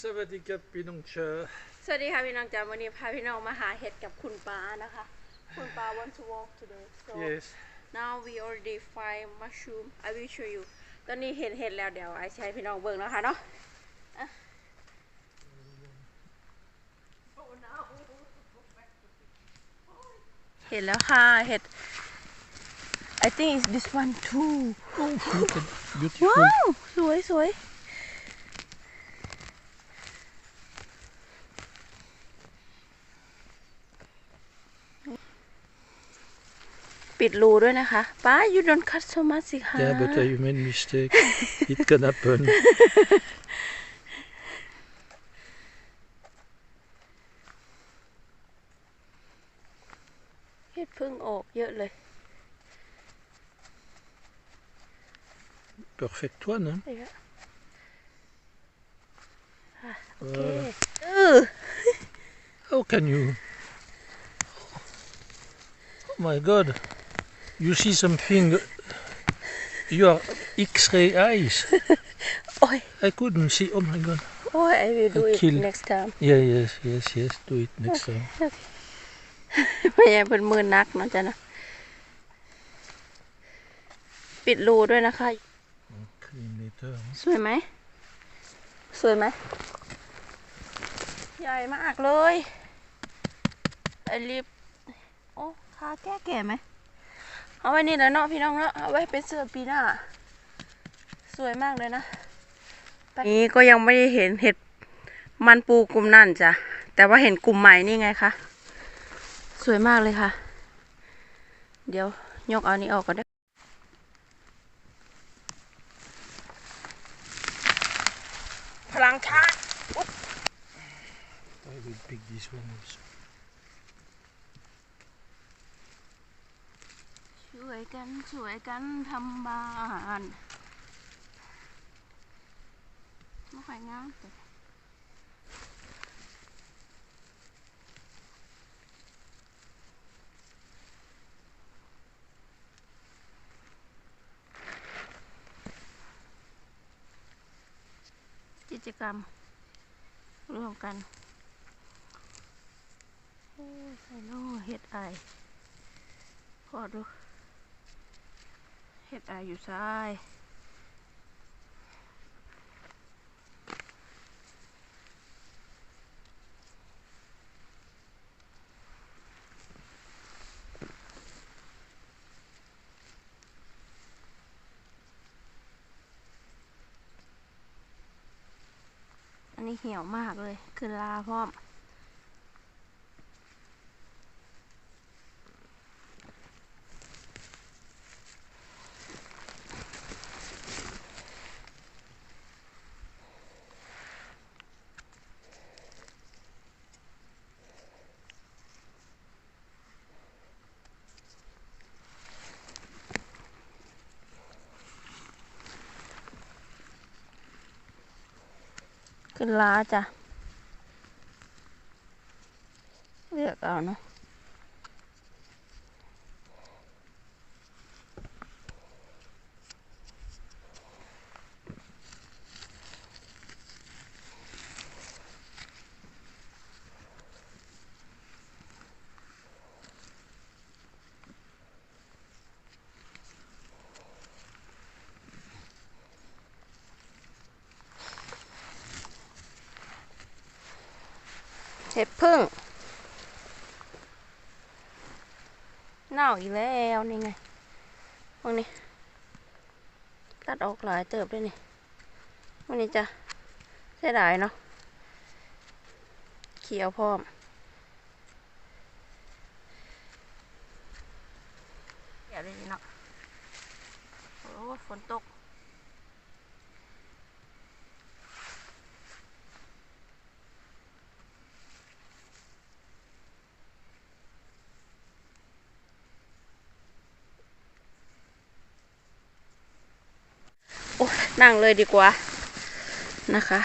สวัสดีครับพี่น้องเชอสวัสดีค่ะพี่น้องจ๋าวันนี้พาพี่น้องมาหาเห็ดกับคุณป้านะคะ คุณป้า want to walk today so yes now we already find mushroom I will show you ตอนนี้เห็นเห็ดแล้วเดี๋ยวไอ้ใช้พี่น้องเบิ่งนะคะเนาะอะเห็นแล้วค่ะเห็ด I think it's this one too look at beautiful ว้าว สวยสวย ปิดรูด้วยนะคะป้า you don't cut so much สิคะ yeah but I made mistake it can happen เห็ดพึ่งออกเยอะเลย perfect one hein? เยอะโอเค Voilà. เออ how can you oh my god you see something your x-ray eyes โอ้ย I couldn't see oh my god โอ้ย I will do it Kill. next time yeah yes yes yes do it next time ไม่ใช่เป็นมือนักเนาะจ๊ะนะปิดรูด้วยนะคะ clean later hein? สวยไหม สวยไหม ใหญ่มากเลยไอลิฟโอ้ขาแก่แก่ไหม เอาไว้นี่แหล้วเนาะพี่น้องเนาะเอาไว้เป็นเสื้อปีหน้า สวยมากเลยนะนี่ก็ยังไม่ได้เห็นเห็ดมันปูกลุ่มนั่นจ้ะแต่ว่าเห็นกลุ่มใหม่นี่ไงคะสวยมากเลยค่ะ เดี๋ยวยกเอานี้ออกก่อนได้อพลังชาติ I will pick this one also ช่วยกัน ช่วยกันทำบ้านไม่ค่อยงามแต่กิจกรรมร่วมกัน โอ้ใส่โน่เฮ็ดไอพอดู เห็ดอะไรอยู่ซ้าย อันนี้เหี่ยวมากเลย คือลาพร้อม ขึ้นล้าจ้ะเลือกเอาเนาะ เห็ดพึ่ง เน่าอีกแล้วนี่ไงพวกนี้ตัดออกหลายเติบด้วยนี่พวกนี้จะเสียดายเนาะเขียวพร้อม เขียวเลยนี่เนาะโอ้ฝนตก โอ้ นั่งเลยดีกว่านะคะ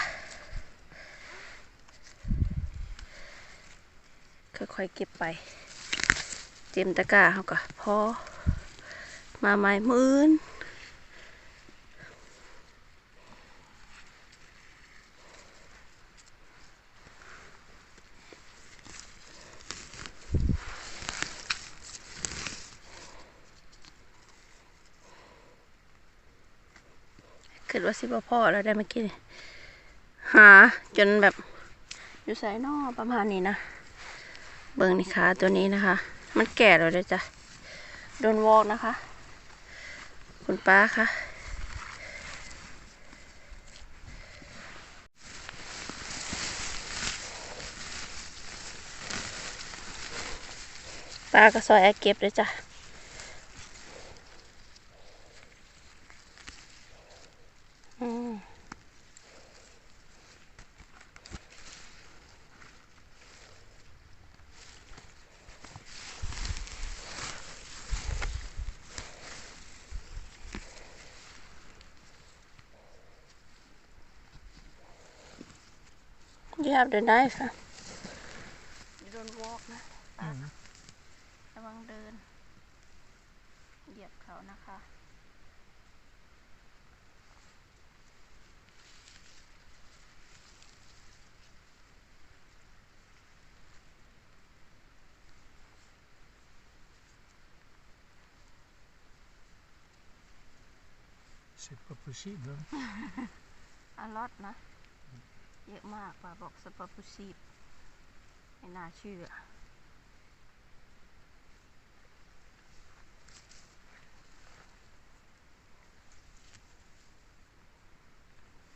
ค่อยๆเก็บไป เต็มตะกร้าเขาก็พอมาไม้มือน ดว่าสิบ่พอแล้วได้เมื่อกี้หาจนแบบอยู่ใส่นอกประมาณนี้นะ เบิ่งนี่ขาตัวนี้นะคะ มันแก่แล้วเด้จ้ะโดนวอกนะคะ คุณป้าคะป้าก็ซอยแอเก็บเลยจ้ะ อืม You have the knife, huh? You don't walk นะป้าระวังเดิน เหยียบเขานะคะ C'est pas possible. hein. อลอดนะ เยอะมากป่าบอกสปาพุซีบไม่น่าเชื่อ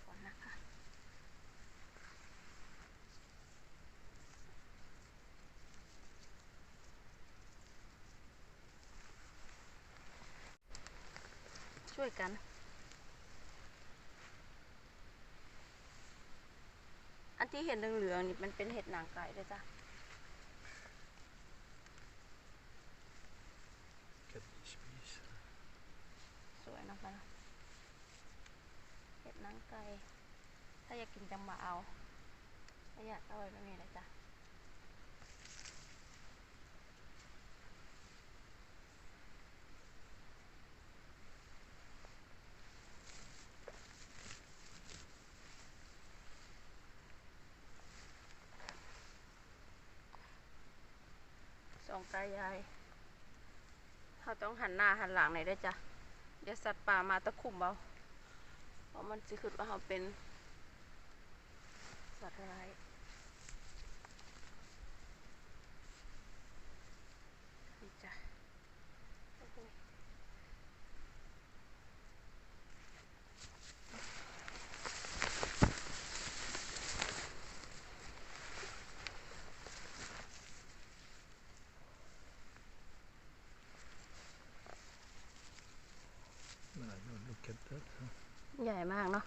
ก่อนนะคะ ช่วยกัน อัน ที่เห็นเหลืองๆนี่มันเป็นเห็ดหนังไก่เลยจ้ะสวยนะคะเห็ดหนังไก่ถ้าอยากกินจังมาเอาถ้าอยากอาไว้ไม่มีเลยจ้ะ องตายายเขาต้องหันหน้าหันหลังไหนได้จ้ะ เดี๋ยวสัตว์ป่ามาตะคุ่มเอาเพราะมันจะคิดว่าเขาเป็นสัตว์ร้ายนี่จ้ะโอ้โห No, no, look at that. huh. ใหญ่มากเนาะ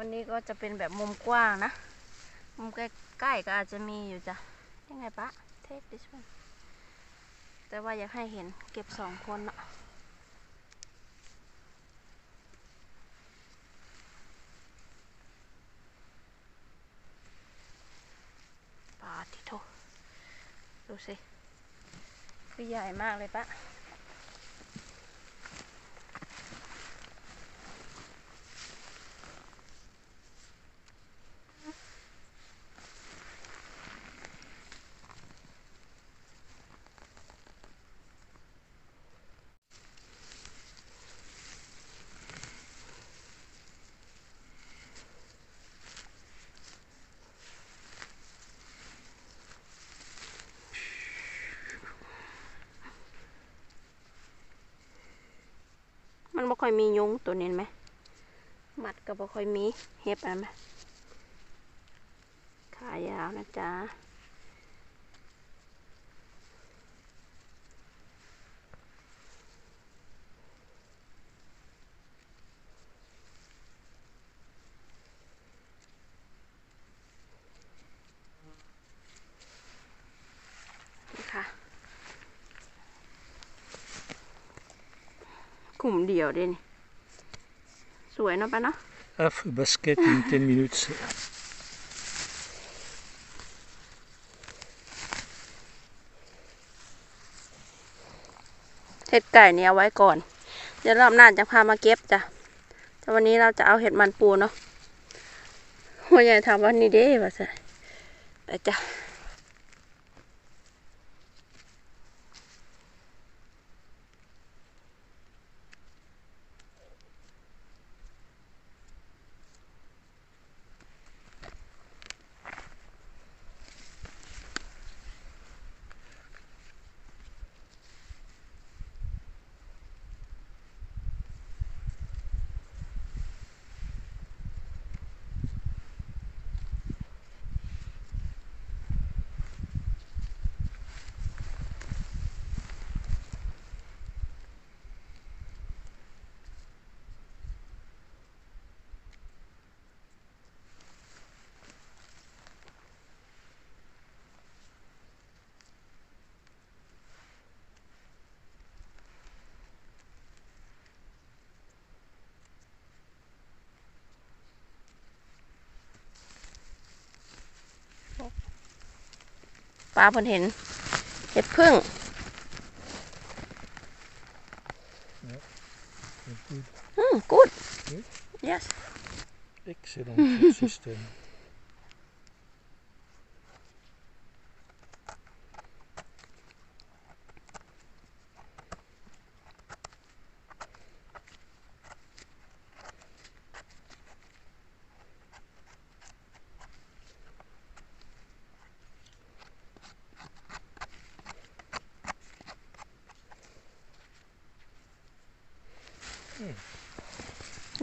วันนี้ก็จะเป็นแบบมุมกว้างนะ มุมใกล้ๆก็อาจจะมีอยู่จ้ะ ยังไงปะ take this one แต่ว่าอยากให้เห็นเก็บสองคนเนาะปาทิโทดูสิคือใหญ่มากเลยปะ ค่อยมียุงตัวนี้เห็นไหมมัดก็บ่ค่อยมีเห็บอะไรไหมขายาวนะจ๊ะ นี่ค่ะ กลุ่มเดียวเด้นี่สวยเนาะปะเนาะ Af basket in 10 minutes. เห็ดไก่เนี่ยเอาไว้ก่อน เดี๋ยวรอบหน้าจะพามาเก็บจ้ะ แต่วันนี้เราจะเอาเห็ดมันปูเนาะหัวใหญ่ถามว่านี่เด้ว่าซะไปจ้ะ ป้าเพิ่นเห็น เห็ดพึ่ง Good. อืม good Good. yes Excellent food system.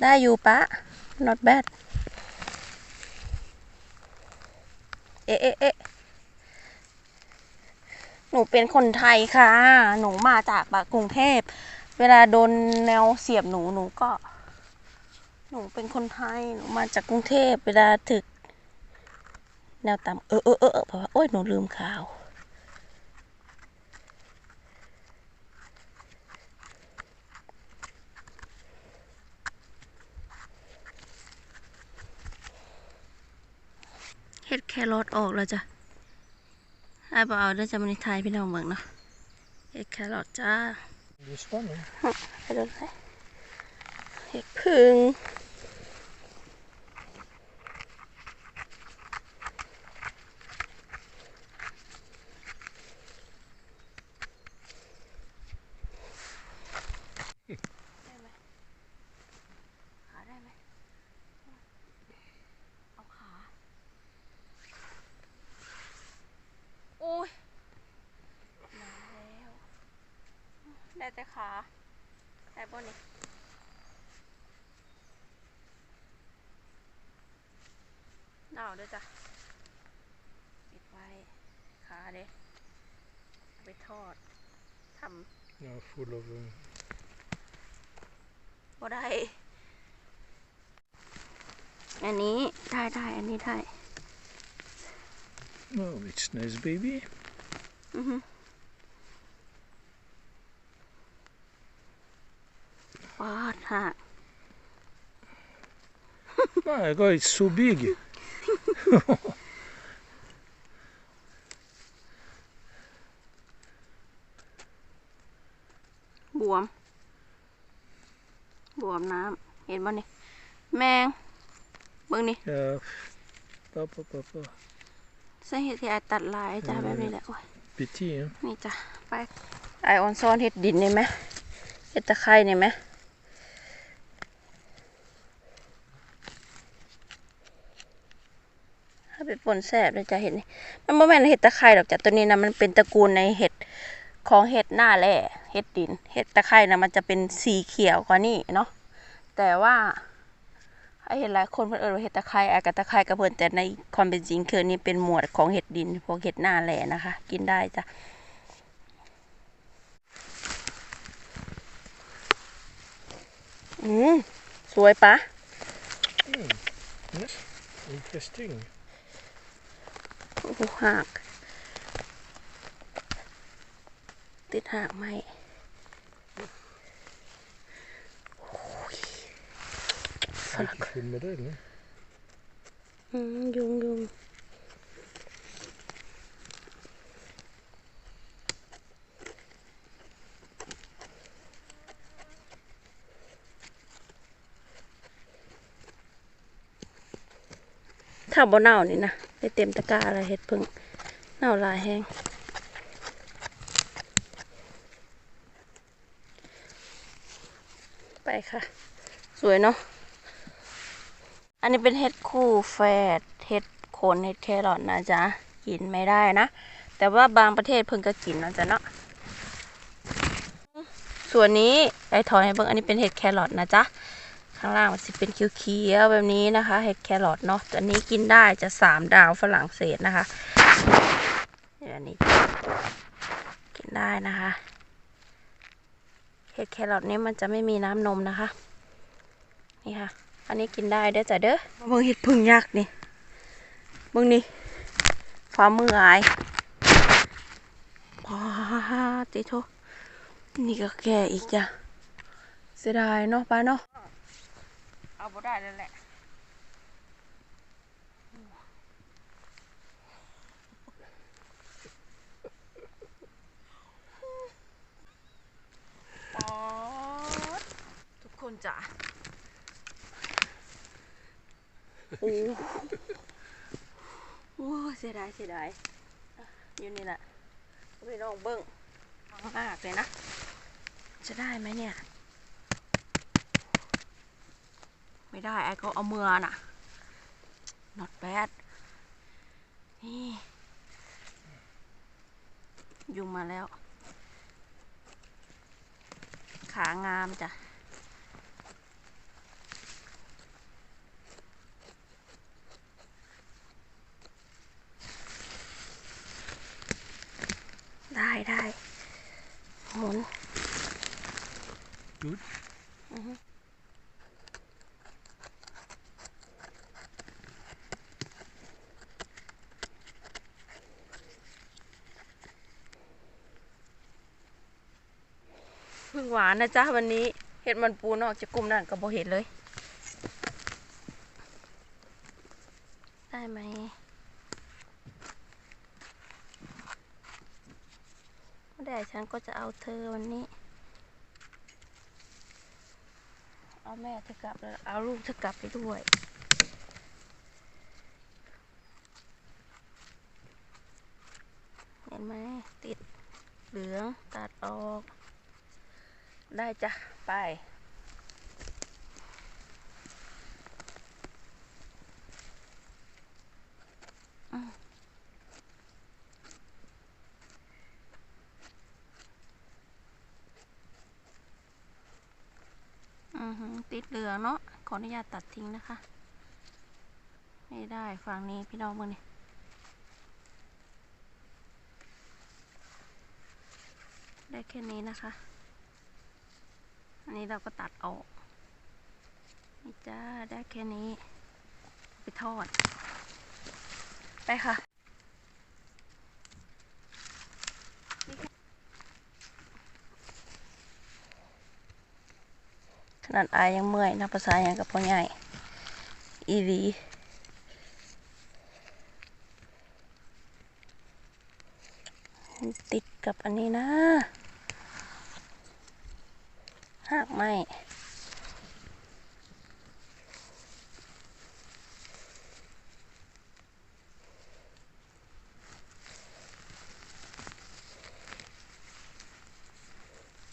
ได้ อยู่ปะ not bad เอ๊ะเอ๊ะเอ๊ะหนูเป็นคนไทยค่ะ หนูมาจากปากกรุงเทพ เวลาโดนแนวเสียบหนูหนูก็ หนูเป็นคนไทย หนูมาจากกรุงเทพ เวลาถึก แนวต่ำเออเออเออเออเพราะว่าโอ้ยหนูลืมข่าว ดแครอทออกแล้วจ้ะไอ้บ่เอาเด้อจะมาในไทยพี่น้องเมืองเนาะเฮ็ดแครอทจ้า This one, eh? ไปดูเลยเห็ดพึ่งได้ไหมขาได้ไหมเอาขา โอ้ยมาแล้ว ได้ แต่ขาได้ป่ะนี่หนาวด้วยจ้ะปิดไว้ขาเด้เอาไปทอดท Now full of. Uh, ำบ่ได้ อันนี้ได้ได้อันนี้ได้ oh, it's nice, baby. อื อฮึปาดหัก My God, it's so big. บวมบวมน้ำเห็นบ่นี่แมงเบิ่งนี่ Yeah. Papa, papa. สาเหตุที่ไอตัดลายจ้าแบบนี้แหละโอ้ย Petit, hein? นี่จ้ะไปไอออนซ่อนเห็ดดินนี่ไหมเห็ดตะไคร้นี่ไหมถ้า ไปป่นแสบเลยจะเห็น มันบ่แม่นเห็ดตะไคร้ดอกจ้ะตัวนี้นะมันเป็นตระกูลในเห็ดของเห็ดหน้าแร่เห็ดดิน เห็ดตะไคร้นะมันจะเป็นสีเขียวกว่านี่เนาะแต่ว่าไอเห็นหลายคนเพิ่นเอิ้นว่าเห็ดตะไคร้อากาตะไคร้กับเพิ่นแต่ในความเป็นจริงคือนี่เป็นหมวดของเห็ดดินพวกเห็ดหน้าแร่นะคะ กินได้จ้ะอืมสวยปะ Interesting. โอ้โหหัก ติดหักไหมโอ้ยฝรั่ง Lite full med det, eller? อืมยุงยุงถ้าบ่เน่านี่นะ ได้เต็มตะกร้าอะไรเห็ดพึ่งเน่าลายแห้งไปค่ะ สวยเนาะอันนี้เป็นเห็ดคู่แฝดเห็ดโคนเห็ดแครอทนะจ๊ะกินไม่ได้นะ แต่ว่าบางประเทศเพิ่งก็กินนะจ๊ะเนาะส่วนนี้ไอ้ถอยให้เบิ่งอันนี้เป็นเห็ดแครอทนะจ๊ะ ข้างล่างมันจะเป็นเขียวๆแบบนี้นะคะ เห็ดแครอทเนาะตัวนี้กินได้จะสามดาวฝรั่งเศสนะคะเดี๋ยวอันนี้กินได้นะคะ เห็ดแครอทนี้มันจะไม่มีน้ำนมนะคะ นี่ค่ะ อันนี้กินได้เด้อจ้ะเด้อเบิ่งเห็ดพึ่งยักษ์นี่เบิ่งนี่ฝ่ามืออายปาติโทนี่ก็แก่อีกจ้ะเสียดายเนาะป้าเนาะ เอาบ่ได้แล้วแหละป๊อดทุกคนจ้ะโอ้โหเสียดายเสียดายอยู่นี่แหละไม่ลองเบิ้งมากเลยนะ จะได้ไหมเนี่ย ไม่ได้ไอ้เขาเอามือน่ะ not bad นี่ยุงมาแล้ว ขางามจ้ะได้ได้หมุน Good. อือฮึเพึ่ง หวานนะจ๊ะวันนี้เห็ดมันปูนออกจากกลุ่มนั่นก็บ่เห็นเลย ได้ไหมไม่ได้ฉันก็จะเอาเธอวันนี้ เอาแม่เธอกลับแล้วเอาลูกเธอกลับไปด้วยเห็นไหมติดเหลืองตัดออก ได้จ้ะ ไปอืมอือหือติดเหลืองเนาะ ขออนุญาตตัดทิ้งนะคะ ไม่ได้ฝั่งนี้พี่น้องมึงนี่ได้แค่นี้นะคะ อันนี้เราก็ตัดออกนี่จ้าได้แค่นี้ ไปทอด ไปค่ะขนาดอายยังเมื่อยนะภาษาอย่างกับพ่อใหญ่ อีหลีติดกับอันนี้นะ หากไม่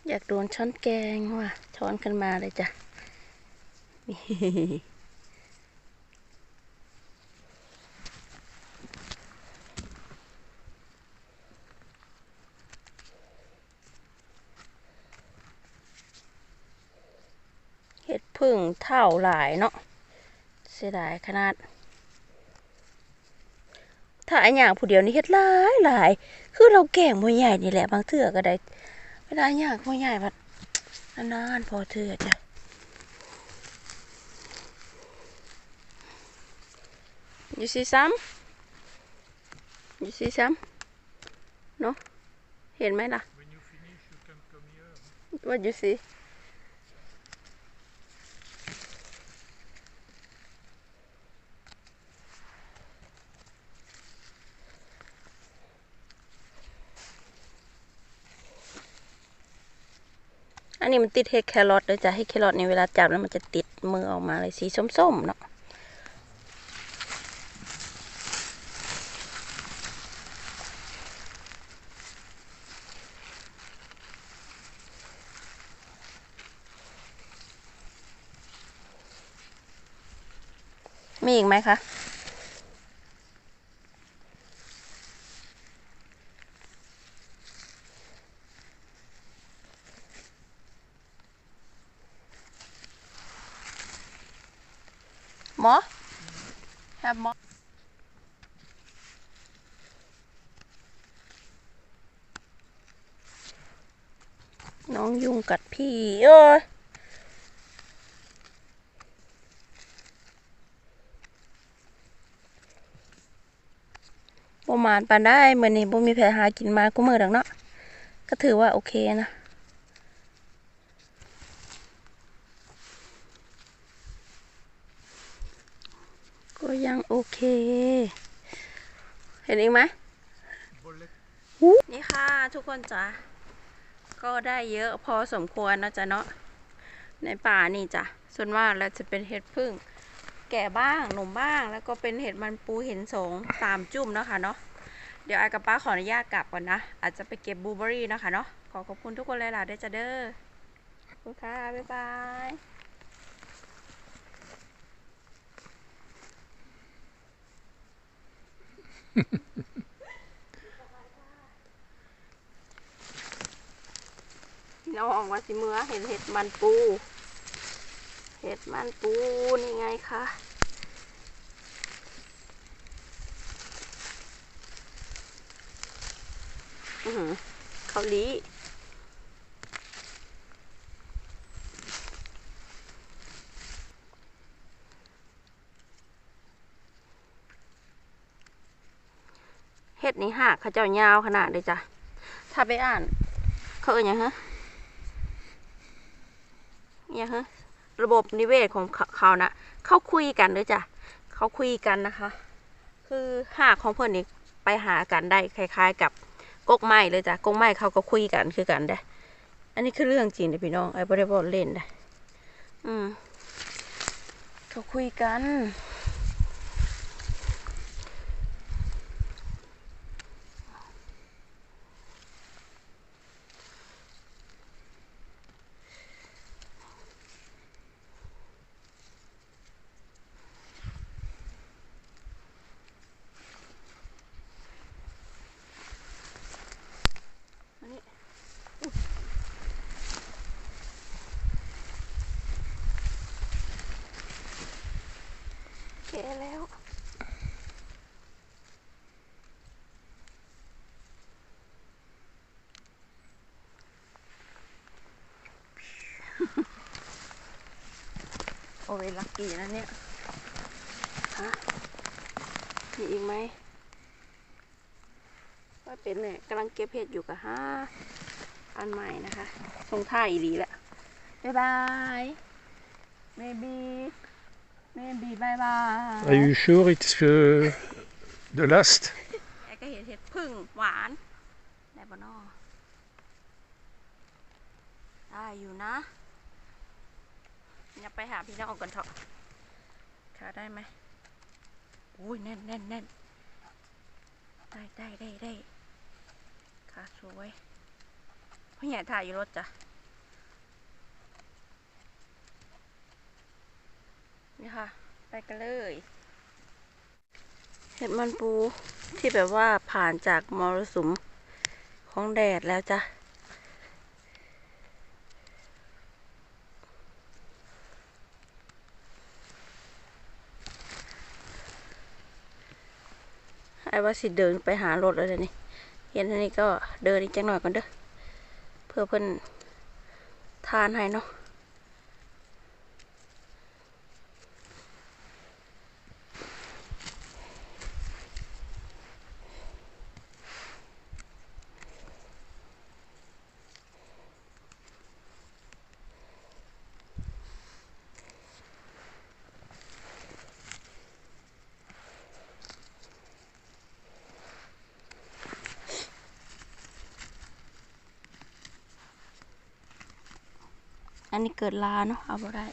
อยากโดนช้อนแกงว่ะช้อนขึ้นมาเลยจ้ะ เห็ดพึ่งเท่าหลายเนาะเสียดายขนาด ถ้าอันอย่างผู้เดียวนี่เห็ดหลายหลาย คือเราแก่งมวยใหญ่นี่แหละบางเถื่อก็ได้ เวลาอย่ากมวยใหญ่แบบนานๆพอเถื่อจ้ะ You see some? You see some? No? เห็นไหมล่ะ What you see? นี้มันติดเห็ดแครอทเลยจ้ะเห็ดแครอทในเวลาจับแล้วมันจะติดมือออกมาเลยสีส้มๆเนาะมีอีกไหมคะ หมอ have หมอน้องยุงกัดพี่เอ้ยประมาณปานได้เหมือนนี่บ่มีแผลหากินมากูมือดังเนาะก็ถือว่าโอเคนะ ก็ยังโอ เคเห็นอีกไหม Bollet. นี่ค่ะทุกคนจ้ะก็ได้เยอะพอสมควรนะจ๊ะเนาะในป่านี่จ้ะส่วนมากแล้วจะเป็นเห็ดพึ่ง แก่บ้างหนุ่มบ้าง แล้วก็เป็นเห็ดมันปูเห็นสองสามจุ่มเนาะค่ะเนาะเดี๋ยวไอกับป้าขออนุญาตกลับก่อนนะ อาจจะไปเก็บบลูเบอรี่เนาะคะเนาะขอขอบคุณทุกคนเลยล่ะเด้อจ้าเด้อขอบคุณค่ะ บ๊ายบาย น้องว่าสิเมื่อเห็นเห็ดมันปู เห็ดมันปูนี่ไงคะอือหือเขาลี เห็ดนี่หักเขาเจ้ายาวขนาดเลยจ้ะ ถ้าไปอ่าน เขาเอ่ยยังฮะเนี่ยฮะ ระบบนิเวศของเขาเขานะเขาคุยกันด้วยจ้ะ เขาคุยกันนะคะ คือหากของเพื่อนนี่ไปหากันได้คล้าย ๆ กับกกไม้เลยจ้ะกกไม้เขาก็คุยกันคือกันได้ อันนี้คือเรื่องจริงเลยพี่น้องไอ้บริบทเล่นได้ อืมเขาคุยกันอัน อ้ยลักกี้นะเนี่ยฮะมีอีกไหมว่าเป็นเนี่ยกำลังเก็บเห็ดอยู่กับห้าอันใหม่นะคะทรงท่าอีหลีแหละบ๊ายบาย maybe maybe บายบาย Are you sure it's uh, the last? ไอ้ก็เห็นเห็ดพึ่งหวานได้ปะนอได้อยู่นะอ ย่าไปหาพี่น้องกันเถอะขาได้ไหมอุ้ยแน่นแน่นแน่นได้ได้ได้ได้ขาสวยพ่อใหญ่ถ่ายอยู่รถจ้ะนี่ค่ะ ไปกันเลย เห็ดมันปูที่แบบว่าผ่านจากมรสุมของแดดแล้วจ้ะ ไอ้ว่าสิเดินไปหารถเลยนี่เห็นอันนี้ก็เดินอีกจังหน่อยก่อนเด้อเพื่อเพิ่นทานให้เนาะ นี้เกิดลาเนาะเอาบ่ได้